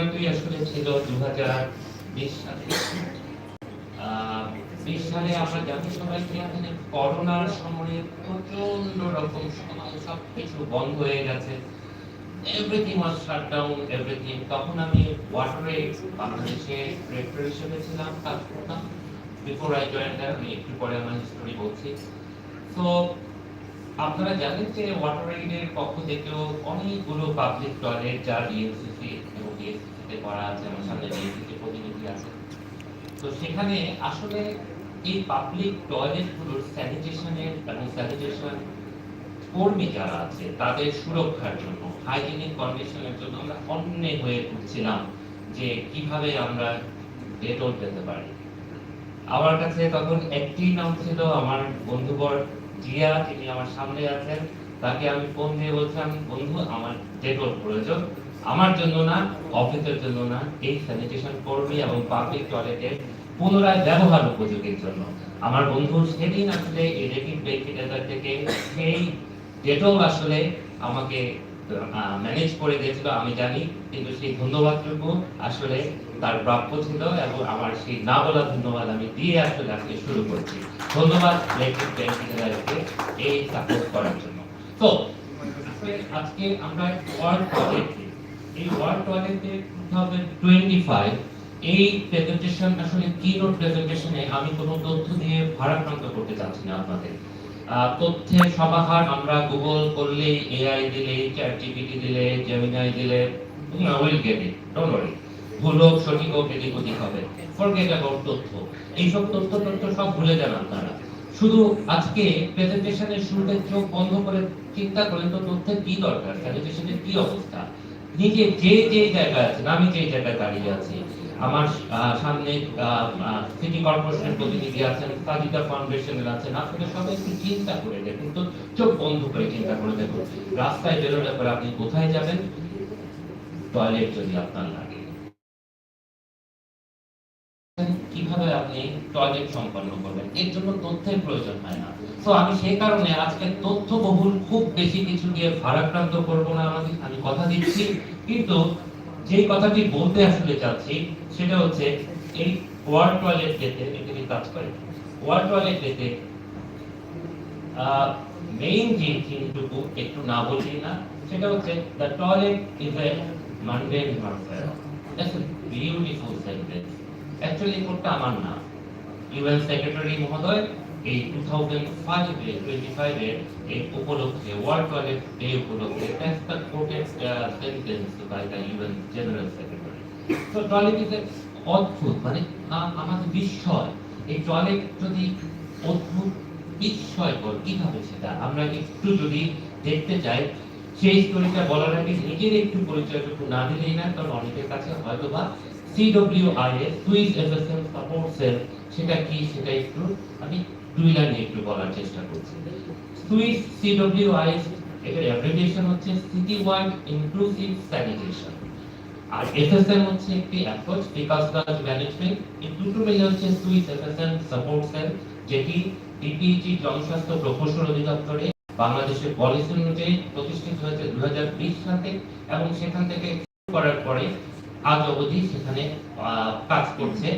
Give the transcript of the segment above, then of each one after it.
ঘটনাটি আসলে ছিল দু হাজার বিশ সালে। বিশ সালে আমরা জানি সবাই এখানে করোনার সময়ে প্রচণ্ড রকম সময় সবকিছু বন্ধ হয়ে গেছে। এভরিথিং ওয়াজ এভরিথিং তখন আমি ওয়াটারে বাংলাদেশে ডিরেক্টর হিসেবে ছিলাম, কাজ করতাম। বিফোর আই জয়েন আমি একটু পরে আমার হিস্টোরি বলছি। আপনারা জানেন যে ওয়াটার এইডের পক্ষ থেকেও অনেকগুলো পাবলিক টয়লেট যা ডিএনসিসি ডিএসসিসি তে করা আছে সামনে ডিএনসিসি প্রতিনিধি আছে। তো সেখানে আসলে এই পাবলিক টয়লেটগুলোর স্যানিটেশনের এবং স্যানিটেশন কর্মী যারা আছে, তাদের সুরক্ষার জন্য হাইজিনিক কন্ডিশনের জন্য আমরা অন্যে হয়ে উঠছিলাম যে কীভাবে আমরা ডেটল পেতে পারি। আমার কাছে তখন একটি নাম ছিল, আমার বন্ধুবর জিয়া তিনি আমার সামনে আছেন, তাকে আমি ফোন দিয়ে বলছিলাম, বন্ধু, আমার ডেটল প্রয়োজন। আমার জন্য না, অফিসের জন্য না, এই স্যানিটেশন কর্মী এবং পাবলিক টয়লেটের পুনরায় ব্যবহার উপযোগীর জন্য। আমার বন্ধু সেদিন আসলে এডিটিভ ভেন্টিলেটর থেকে সেই ডেটল আসলে আমাকে ম্যানেজ করে দিয়েছিল, আমি জানি, কিন্তু সেই ধন্যবাদটুকু আসলে তার প্রাপ্য ছিল এবং আমার সেই না বলা ধন্যবাদ আমি দিয়ে আসলে আজকে শুরু করছি। ধন্যবাদ ইলেকট্রিক ভেন্টিলেটরকে এই সাপোর্ট করার জন্য। তো, আজকে আমরা ওয়ার্ল্ড টয়লেট এই ওয়ার্ল্ড টয়লেটে টু টোয়েন্টি ফাইভ এই প্রেজেন্টেশন আসলে কিনোট প্রেজেন্টেশনে আমি কোনো তথ্য দিয়ে ভারাক্রান্ত করতে চাচ্ছি না আপনাদের। তথ্যের সমাহার আমরা গুগল করলে এআই দিলে দিলে জেমিনাই দিলে will get it don't worry সঠিক হোক এদিক ওদিক হবে। ফরগেট অ্যাবাউট তথ্য। এইসব তথ্য তথ্য সব ভুলে যান আপনারা। শুধু আজকে প্রেজেন্টেশনের শুরুতে চোখ বন্ধ করে চিন্তা করেন তো তথ্যের কি দরকার প্রেজেন্টেশনের কি অবস্থা? নিজে যে যে জায়গায় আছেন আমি যে জায়গায় দাঁড়িয়ে আছি, আমার সামনে সিটি কর্পোরেশনের প্রতিনিধি আছেন সাজিদা ফাউন্ডেশনের আছেন আপনাদের সবাই একটু চিন্তা করে দেখুন তো, চোখ বন্ধ করে চিন্তা করে দেখুন। রাস্তায় বেরোলে পরে আপনি কোথায় যাবেন? টয়লেট যদি আপনার লাগে। কীভাবে আপনি টয়লেট সম্পন্ন করবেন? এর জন্য তথ্যের প্রয়োজন হয় না। তো আমি সেই কারণে আজকে তথ্য বহুল খুব বেশি কিছু দিয়ে ভারাক্রান্ত করব না আমাকে, আমি কথা দিচ্ছি। কিন্তু যে কথাটি বলতে আসলে চাচ্ছি সেটা হচ্ছে এই ওয়ার্ড টয়লেট পেতে এখানে কাজ করে। ওয়ার্ড টয়লেট পেতে মেইন যে থিমটুকু একটু না বললেই না, সেটা হচ্ছে the toilet is a mundane মার্ফেয়ার that's a beautiful sentence actually কোডটা আমার না। ইউএন সেক্রেটারি মহোদয় এই টু থাউজেন্ড ফাইভে টোয়েন্টি ফাইভে এই উপলক্ষে ওয়ার্ল্ড টয়লেট ডে উপলক্ষে sentence by the UN general secretary তো টয়লেট ইজ অদ্ভুত মানে আমাদের বিস্ময়। এই টয়লেট যদি অদ্ভুত, বিস্ময়কর, কীভাবে সেটা? আমরা একটু যদি দেখতে চাই, সেই স্টোরিটা বলার আগে নিজের একটু পরিচয়টুকু না দিলেই না, কারণ অনেকের কাছে হয়তো বা সিডব্লিউআইএস সুইস এফএসএম সাপোর্ট সেটা কি, সেটা একটু আমি দুই লাইনে একটু বলার চেষ্টা করছি। সুইস সিডব্লিউআইএস এটার অ্যাব্রিভিয়েশন হচ্ছে সিটি ওয়াইড ইনক্লুসিভ স্যানিটেশন আর এফএসএম হচ্ছে একটি অ্যাপ্রোচ বিকাশ রাজ ম্যানেজমেন্ট এই দুটো মিলে হচ্ছে সুইস এফএসএম সাপোর্ট সেল যেটি ডিপিইজি জনস্বাস্থ্য প্রকৌশল অধিদপ্তরে বাংলাদেশের পলিসি অনুযায়ী প্রতিষ্ঠিত হয়েছে দু সালে এবং সেখান থেকে করার পরে আজ অবধি সেখানে কাজ করছে।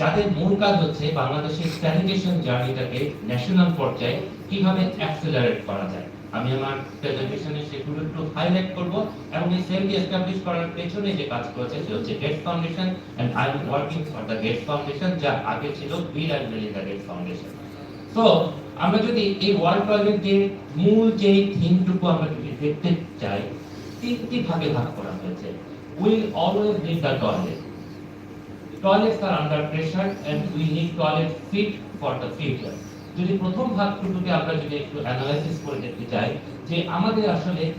যাদের মূল কাজ হচ্ছে বাংলাদেশের স্যানিটেশন জার্নিটাকে ন্যাশনাল পর্যায়ে কীভাবে অ্যাক্সেলারেট করা যায়। আমি আমার প্রেজেন্টেশনে সেগুলো একটু হাইলাইট করব এবং এই সেলটি এস্টাবলিশ করার পেছনে যে কাজ করেছে সে হচ্ছে Gates Foundation and I am working for the Gates Foundation যা আগে ছিল Bill and Melinda Gates Foundation তো আমরা যদি এই ওয়ার্ল্ড যে মূল যে থিমটুকু আমরা যদি দেখতে চাই, তিনটি ভাগে ভাগ করা হয়েছে। Will always need the toilet toilets are under pressure and we need toilet fit for the future যদি প্রথম ভাগটুকুকে আমরা যদি একটু অ্যানালাইসিস করে দেখতে চাই, যে আমাদের আসলে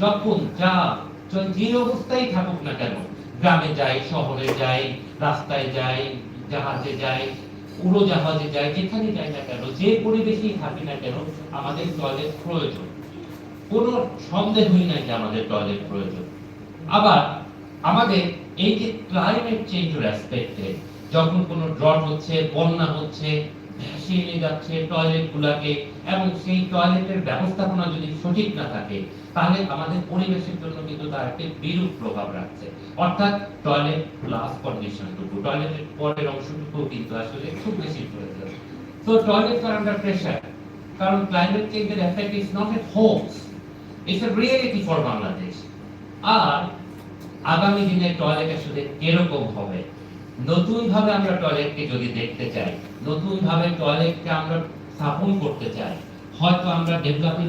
যখন যা য- যে অবস্থায় থাকুক না কেন, গ্রামে যাই, শহরে যাই, রাস্তায় যাই, জাহাজে যাই, উড়োজাহাজে যাই, যেখানে যাই না কেন, যে পরিবেশেই থাকি না কেন, আমাদের টয়লেট প্রয়োজন। কোনো সন্দেহই নাই যে আমাদের টয়লেট প্রয়োজন। আবার আমাদের এই যে ক্লাইমেট চেঞ্জের অ্যাসপেক্টে যখন কোনো ড্রট হচ্ছে, বন্যা হচ্ছে, ভেসে নিয়ে যাচ্ছে টয়লেট গুলাকে এবং সেই টয়লেটের ব্যবস্থাপনা যদি সঠিক না থাকে, তাহলে আমাদের পরিবেশের জন্য কিন্তু তার একটি বিরূপ প্রভাব রাখছে। অর্থাৎ টয়লেট প্লাস কন্ডিশনটুকু টয়লেটের পরের অংশটুকু কিন্তু আসলে খুব বেশি প্রয়োজন তো টয়লেট আর আন্ডার প্রেশার কারণ ক্লাইমেট চেঞ্জের effect is not a hoax it's a reality for Bangladesh আর আগামী দিনে টয়লেট আসলে কীরকম হবে। নতুন ভাবে আমরা টয়লেটকে যদি দেখতে চাই নতুন ভাবে টয়লেটকে আমরা স্থাপন করতে চাই, হয়তো আমরা ডেভেলপিং